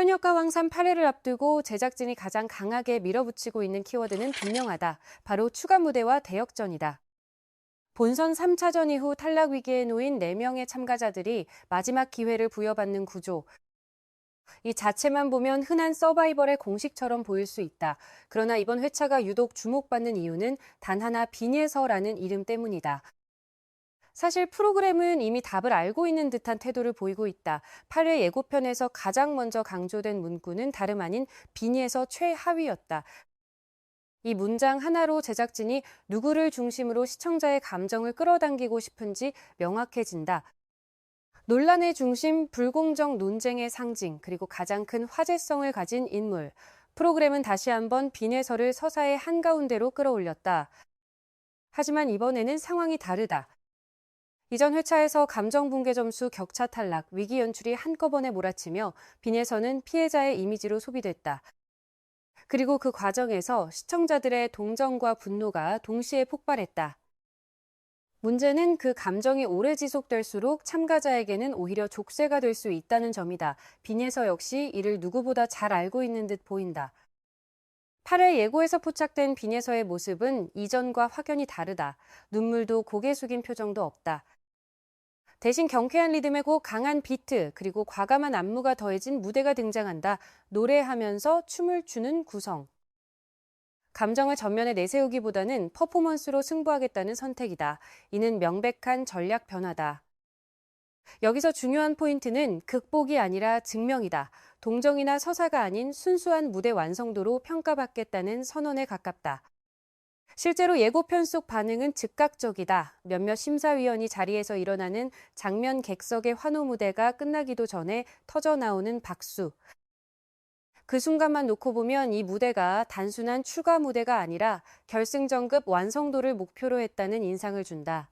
현역과 황산 8회를 앞두고 제작진이 가장 강하게 밀어붙이고 있는 키워드는 분명하다. 바로 추가 무대와 대역전이다. 본선 3차전 이후 탈락 위기에 놓인 4명의 참가자들이 마지막 기회를 부여받는 구조. 이 자체만 보면 흔한 서바이벌의 공식처럼 보일 수 있다. 그러나 이번 회차가 유독 주목받는 이유는 단 하나 비nie서라는 이름 때문이다. 사실 프로그램은 이미 답을 알고 있는 듯한 태도를 보이고 있다. 8회 예고편에서 가장 먼저 강조된 문구는 다름 아닌 비니에서 최하위였다. 이 문장 하나로 제작진이 누구를 중심으로 시청자의 감정을 끌어당기고 싶은지 명확해진다. 논란의 중심, 불공정 논쟁의 상징, 그리고 가장 큰 화제성을 가진 인물. 프로그램은 다시 한번 비내설을 서사의 한가운데로 끌어올렸다. 하지만 이번에는 상황이 다르다. 이전 회차에서 감정 붕괴 점수 격차 탈락, 위기 연출이 한꺼번에 몰아치며 빈에서는 피해자의 이미지로 소비됐다. 그리고 그 과정에서 시청자들의 동정과 분노가 동시에 폭발했다. 문제는 그 감정이 오래 지속될수록 참가자에게는 오히려 족쇄가 될 수 있다는 점이다. 빈에서 역시 이를 누구보다 잘 알고 있는 듯 보인다. 8회 예고에서 포착된 빈에서의 모습은 이전과 확연히 다르다. 눈물도 고개 숙인 표정도 없다. 대신 경쾌한 리듬의 곡, 강한 비트, 그리고 과감한 안무가 더해진 무대가 등장한다. 노래하면서 춤을 추는 구성. 감정을 전면에 내세우기보다는 퍼포먼스로 승부하겠다는 선택이다. 이는 명백한 전략 변화다. 여기서 중요한 포인트는 극복이 아니라 증명이다. 동정이나 서사가 아닌 순수한 무대 완성도로 평가받겠다는 선언에 가깝다. 실제로 예고편 속 반응은 즉각적이다. 몇몇 심사위원이 자리에서 일어나는 장면 객석의 환호 무대가 끝나기도 전에 터져 나오는 박수. 그 순간만 놓고 보면 이 무대가 단순한 추가 무대가 아니라 결승전급 완성도를 목표로 했다는 인상을 준다.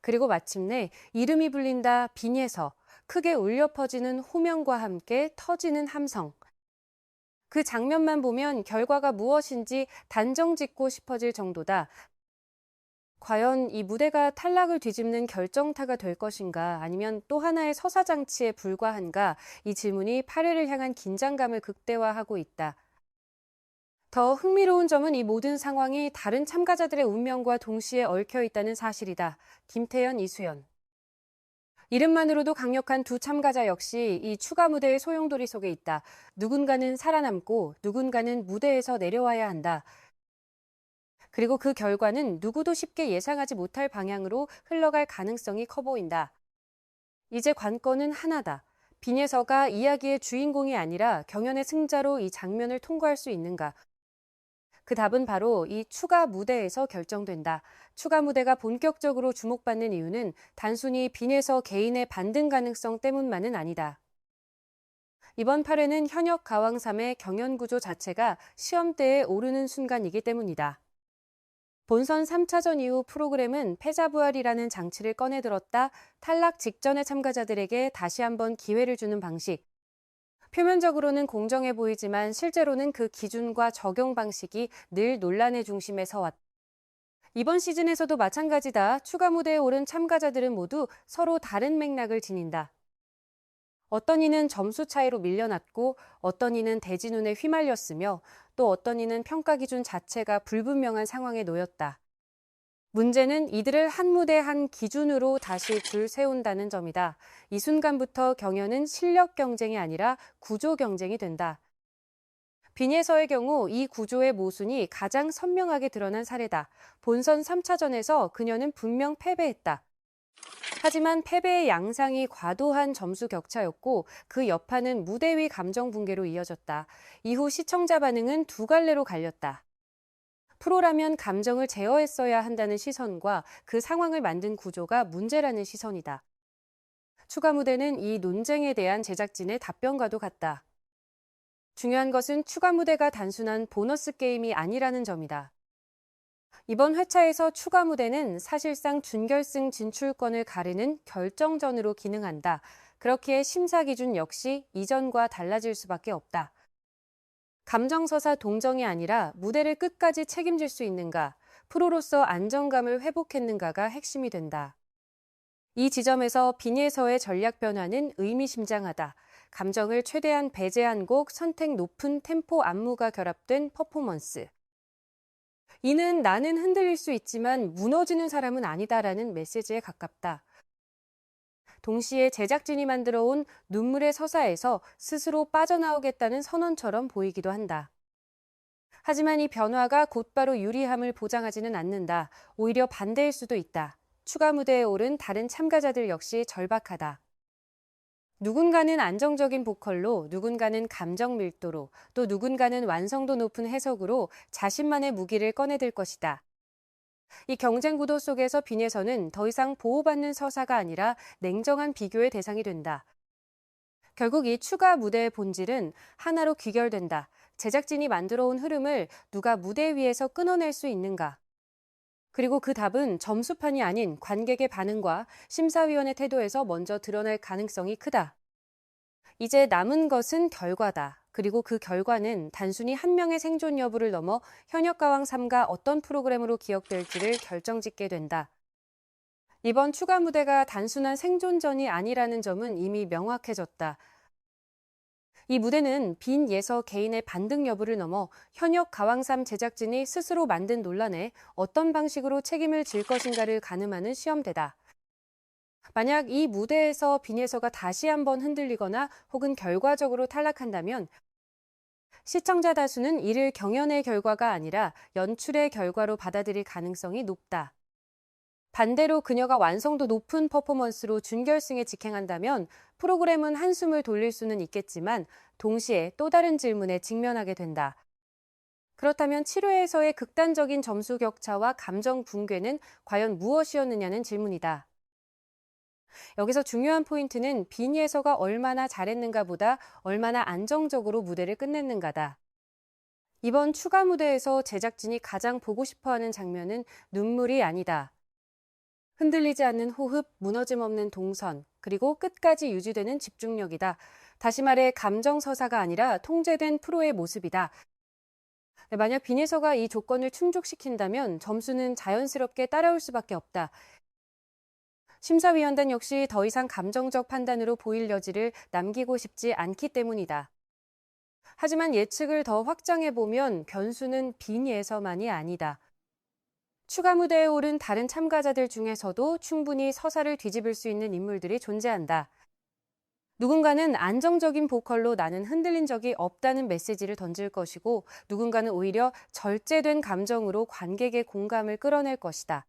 그리고 마침내 이름이 불린다 빈에서 크게 울려 퍼지는 호명과 함께 터지는 함성. 그 장면만 보면 결과가 무엇인지 단정 짓고 싶어질 정도다. 과연 이 무대가 탈락을 뒤집는 결정타가 될 것인가 아니면 또 하나의 서사장치에 불과한가 이 질문이 8회를 향한 긴장감을 극대화하고 있다. 더 흥미로운 점은 이 모든 상황이 다른 참가자들의 운명과 동시에 얽혀 있다는 사실이다. 김태현, 이수연. 이름만으로도 강력한 두 참가자 역시 이 추가 무대의 소용돌이 속에 있다. 누군가는 살아남고 누군가는 무대에서 내려와야 한다. 그리고 그 결과는 누구도 쉽게 예상하지 못할 방향으로 흘러갈 가능성이 커 보인다. 이제 관건은 하나다. 빈예서가 이야기의 주인공이 아니라 경연의 승자로 이 장면을 통과할 수 있는가. 그 답은 바로 이 추가 무대에서 결정된다. 추가 무대가 본격적으로 주목받는 이유는 단순히 빈에서 개인의 반등 가능성 때문만은 아니다. 이번 8회는 현역 가왕3의 경연 구조 자체가 시험대에 오르는 순간이기 때문이다. 본선 3차전 이후 프로그램은 패자부활이라는 장치를 꺼내들었다 탈락 직전의 참가자들에게 다시 한번 기회를 주는 방식, 표면적으로는 공정해 보이지만 실제로는 그 기준과 적용 방식이 늘 논란의 중심에 서왔다. 이번 시즌에서도 마찬가지다. 추가 무대에 오른 참가자들은 모두 서로 다른 맥락을 지닌다. 어떤 이는 점수 차이로 밀려났고 어떤 이는 대진운에 휘말렸으며 또 어떤 이는 평가 기준 자체가 불분명한 상황에 놓였다. 문제는 이들을 한 무대 한 기준으로 다시 줄 세운다는 점이다. 이 순간부터 경연은 실력 경쟁이 아니라 구조 경쟁이 된다. 비니에서의 경우 이 구조의 모순이 가장 선명하게 드러난 사례다. 본선 3차전에서 그녀는 분명 패배했다. 하지만 패배의 양상이 과도한 점수 격차였고 그 여파는 무대 위 감정 붕괴로 이어졌다. 이후 시청자 반응은 두 갈래로 갈렸다. 프로라면 감정을 제어했어야 한다는 시선과 그 상황을 만든 구조가 문제라는 시선이다. 추가 무대는 이 논쟁에 대한 제작진의 답변과도 같다. 중요한 것은 추가 무대가 단순한 보너스 게임이 아니라는 점이다. 이번 회차에서 추가 무대는 사실상 준결승 진출권을 가르는 결정전으로 기능한다. 그렇기에 심사 기준 역시 이전과 달라질 수밖에 없다. 감정서사 동정이 아니라 무대를 끝까지 책임질 수 있는가, 프로로서 안정감을 회복했는가가 핵심이 된다. 이 지점에서 비니에서의 전략 변화는 의미심장하다. 감정을 최대한 배제한 곡, 선택 높은 템포 안무가 결합된 퍼포먼스. 이는 나는 흔들릴 수 있지만 무너지는 사람은 아니다라는 메시지에 가깝다. 동시에 제작진이 만들어 온 눈물의 서사에서 스스로 빠져나오겠다는 선언처럼 보이기도 한다. 하지만 이 변화가 곧바로 유리함을 보장하지는 않는다. 오히려 반대일 수도 있다. 추가 무대에 오른 다른 참가자들 역시 절박하다. 누군가는 안정적인 보컬로, 누군가는 감정 밀도로, 또 누군가는 완성도 높은 해석으로 자신만의 무기를 꺼내들 것이다. 이 경쟁 구도 속에서 빈에서는 더 이상 보호받는 서사가 아니라 냉정한 비교의 대상이 된다. 결국 이 추가 무대의 본질은 하나로 귀결된다. 제작진이 만들어 온 흐름을 누가 무대 위에서 끊어낼 수 있는가? 그리고 그 답은 점수판이 아닌 관객의 반응과 심사위원의 태도에서 먼저 드러날 가능성이 크다. 이제 남은 것은 결과다. 그리고 그 결과는 단순히 한 명의 생존 여부를 넘어 현역 가왕 3가 어떤 프로그램으로 기억될지를 결정짓게 된다. 이번 추가 무대가 단순한 생존전이 아니라는 점은 이미 명확해졌다. 이 무대는 빈 예서 개인의 반등 여부를 넘어 현역 가왕삼 제작진이 스스로 만든 논란에 어떤 방식으로 책임을 질 것인가를 가늠하는 시험대다. 만약 이 무대에서 빈 예서가 다시 한번 흔들리거나 혹은 결과적으로 탈락한다면 시청자 다수는 이를 경연의 결과가 아니라 연출의 결과로 받아들일 가능성이 높다. 반대로 그녀가 완성도 높은 퍼포먼스로 준결승에 직행한다면 프로그램은 한숨을 돌릴 수는 있겠지만 동시에 또 다른 질문에 직면하게 된다. 그렇다면 7회에서의 극단적인 점수 격차와 감정 붕괴는 과연 무엇이었느냐는 질문이다. 여기서 중요한 포인트는 빈 예서가 얼마나 잘했는가 보다 얼마나 안정적으로 무대를 끝냈는가다. 이번 추가 무대에서 제작진이 가장 보고 싶어 하는 장면은 눈물이 아니다. 흔들리지 않는 호흡, 무너짐 없는 동선, 그리고 끝까지 유지되는 집중력이다. 다시 말해 감정 서사가 아니라 통제된 프로의 모습이다. 네, 만약 비니서가 이 조건을 충족시킨다면 점수는 자연스럽게 따라올 수밖에 없다. 심사위원단 역시 더 이상 감정적 판단으로 보일 여지를 남기고 싶지 않기 때문이다. 하지만 예측을 더 확장해 보면 변수는 빈예서만이 아니다. 추가 무대에 오른 다른 참가자들 중에서도 충분히 서사를 뒤집을 수 있는 인물들이 존재한다. 누군가는 안정적인 보컬로 나는 흔들린 적이 없다는 메시지를 던질 것이고 누군가는 오히려 절제된 감정으로 관객의 공감을 끌어낼 것이다.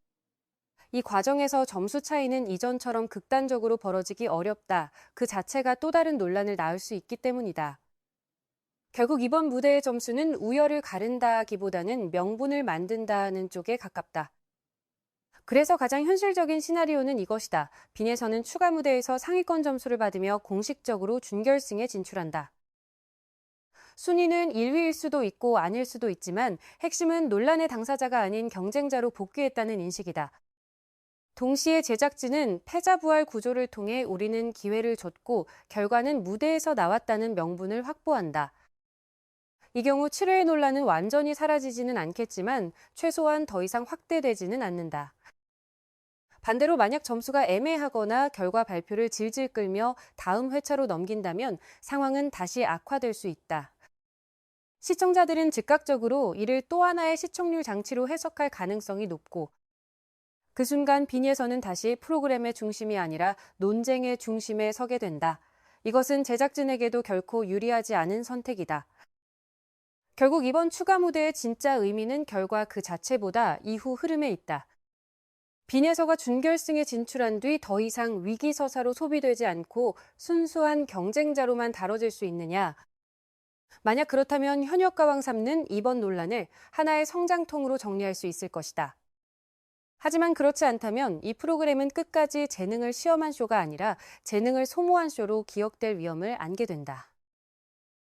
이 과정에서 점수 차이는 이전처럼 극단적으로 벌어지기 어렵다. 그 자체가 또 다른 논란을 낳을 수 있기 때문이다. 결국 이번 무대의 점수는 우열을 가른다기보다는 명분을 만든다는 쪽에 가깝다. 그래서 가장 현실적인 시나리오는 이것이다. 빈에서는 추가 무대에서 상위권 점수를 받으며 공식적으로 준결승에 진출한다. 순위는 1위일 수도 있고 아닐 수도 있지만 핵심은 논란의 당사자가 아닌 경쟁자로 복귀했다는 인식이다. 동시에 제작진은 패자부활 구조를 통해 우리는 기회를 줬고 결과는 무대에서 나왔다는 명분을 확보한다. 이 경우 7회의 논란은 완전히 사라지지는 않겠지만 최소한 더 이상 확대되지는 않는다. 반대로 만약 점수가 애매하거나 결과 발표를 질질 끌며 다음 회차로 넘긴다면 상황은 다시 악화될 수 있다. 시청자들은 즉각적으로 이를 또 하나의 시청률 장치로 해석할 가능성이 높고 그 순간 빈에서는 다시 프로그램의 중심이 아니라 논쟁의 중심에 서게 된다. 이것은 제작진에게도 결코 유리하지 않은 선택이다. 결국 이번 추가 무대의 진짜 의미는 결과 그 자체보다 이후 흐름에 있다. 빈에서가 준결승에 진출한 뒤 더 이상 위기서사로 소비되지 않고 순수한 경쟁자로만 다뤄질 수 있느냐? 만약 그렇다면 현역 가왕 삼는 이번 논란을 하나의 성장통으로 정리할 수 있을 것이다. 하지만 그렇지 않다면 이 프로그램은 끝까지 재능을 시험한 쇼가 아니라 재능을 소모한 쇼로 기억될 위험을 안게 된다.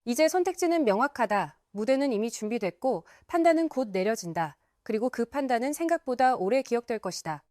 이제 선택지는 명확하다. 무대는 이미 준비됐고 판단은 곧 내려진다. 그리고 그 판단은 생각보다 오래 기억될 것이다.